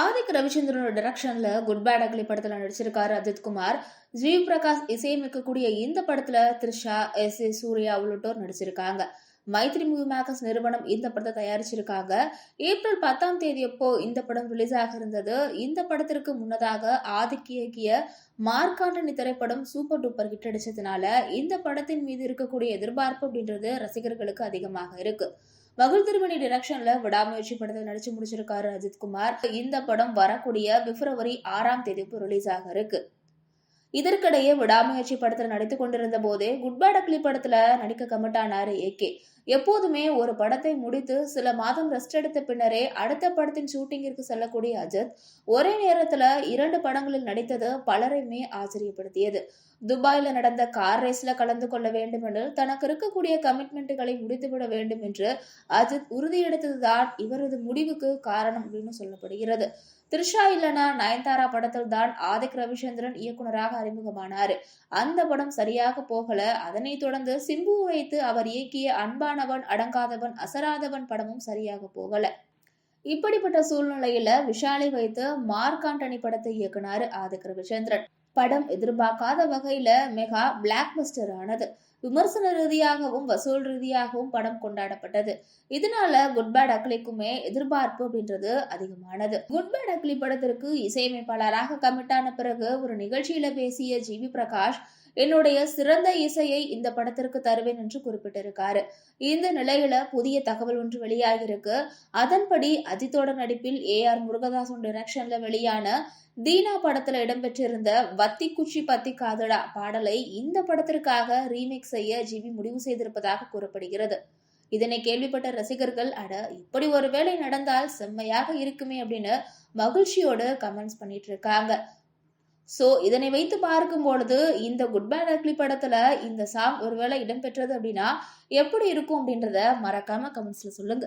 ஆதிக் ரவிச்சந்திரனோட டைரக்ஷன்ல good bad ugly படத்துல நடிச்சிருக்காரு அஜித் குமார். ஜீவ் பிரகாஷ் இசையமைக்கக்கூடிய இந்த படத்துல த்ரிஷா எஸ் ஏ சூர்யா உள்ளிட்டோர் நடிச்சிருக்காங்க. மைத்ரி மூவி மேக்கர்ஸ் நிறுவனம் இந்த படத்தை தயாரிச்சிருக்காங்க. ஏப்ரல் பத்தாம் தேதி அப்போ இந்த படம் ரிலீஸ் ஆக இருந்தது. இந்த படத்திற்கு முன்னதாக ஆதிக்கு இயக்கிய மார்க்காண்டனி திரைப்படம் சூப்பர் டூப்பர் ஹிட் அடிச்சதுனால இந்த படத்தின் மீது இருக்கக்கூடிய எதிர்பார்ப்பு அப்படின்றது ரசிகர்களுக்கு அதிகமாக இருக்கு. மகள் திருமணி டிரெக்ஷன்ல விடாமுயற்சி படத்தில் நடிச்சு முடிச்சிருக்காரு அஜித்குமார் இந்த படம் வரக்கூடிய பிப்ரவரி ஆறாம் தேதி ரிலீஸ் ஆக இருக்கு. இதற்கிடையே விடாமுயற்சி படத்தில் நடித்து கொண்டிருந்த போதே குட் பேட் அக்லி படத்துல நடிக்க கமிட் ஏகே. எப்போதுமே ஒரு படத்தை முடித்து சில மாதம் ரெஸ்ட் எடுத்த பின்னரே அடுத்த படத்தின் ஷூட்டிங்கிற்கு செல்லக்கூடிய அஜித் ஒரே நேரத்துல இரண்டு படங்களில் நடித்தது பலரையுமே ஆச்சரியப்படுத்தியது. துபாயில நடந்த கார் ரேஸ்ல கலந்து கொள்ள வேண்டும் என்று தனக்கு இருக்கக்கூடிய கமிட்மெண்ட்டுகளை முடித்துவிட வேண்டும் என்று அஜித் உறுதியெடுத்ததுதான் இவரது முடிவுக்கு காரணம் அப்படின்னு சொல்லப்படுகிறது. த்ரிஷா இல்லனா நயன்தாரா படத்தில் தான் ஆதிக் ரவிச்சந்திரன் இயக்குனராக அறிமுகமானார். அந்த படம் சரியாக போகல. அதனைத் தொடர்ந்து சிம்பு வைத்து அவர் இயக்கிய அன்பானவன் அடங்காதவன் அசராதவன் படமும் சரியாக போகல. இப்படிப்பட்ட சூழ்நிலையில விஷாலை வைத்து மார்க்காண்டனி படத்தை இயக்குனாரு ஆதிக் ரவிச்சந்திரன் படம் எதிர்பார்க்காத வகையில மெகா பிளாக் பஸ்டர் ஆனது. விமர்சன ரீதியாகவும் வசூல் ரீதியாகவும் படம் கொண்டாடப்பட்டது. இதனால குட் பேட் அக்லிக்குமே எதிர்பார்ப்பு அப்படின்றது அதிகமானது. குட் பேட் அக்லி படத்திற்கு இசையமைப்பாளராக கமிட்டான பிறகு ஒரு நிகழ்ச்சியில பேசிய ஜி வி பிரகாஷ் என்னுடைய சிறந்த இசையை இந்த படத்திற்கு தருவேன் என்று குறிப்பிட்டிருக்காரு. இந்த நிலையில புதிய தகவல் ஒன்று வெளியாகிருக்கு அதன்படி அஜித்தோட நடிப்பில் ஏ ஆர் முருகதாசன் டிரெக்ஷன்ல வெளியான தீனா படத்துல இடம்பெற்றிருந்த வத்தி குச்சி பத்தி காதடா பாடலை இந்த படத்திற்காக ரீமேக் செய்ய ஜிவி முடிவு செய்திருப்பதாக கூறப்படுகிறது. இதனை கேள்விப்பட்ட ரசிகர்கள் அட இப்படி ஒரு வேலை நடந்தால் செம்மையாக இருக்குமே அப்படின்னு மகிழ்ச்சியோடு கமெண்ட்ஸ் பண்ணிட்டு இருக்காங்க. ஸோ இதனை வைத்து பார்க்கும் பொழுது இந்த குட் பை நக்லி படத்துல இந்த சாங் ஒருவேளை இடம்பெற்றது அப்படின்னா எப்படி இருக்கும் அப்படின்றத மறக்காம கமெண்ட்ஸ்ல சொல்லுங்க.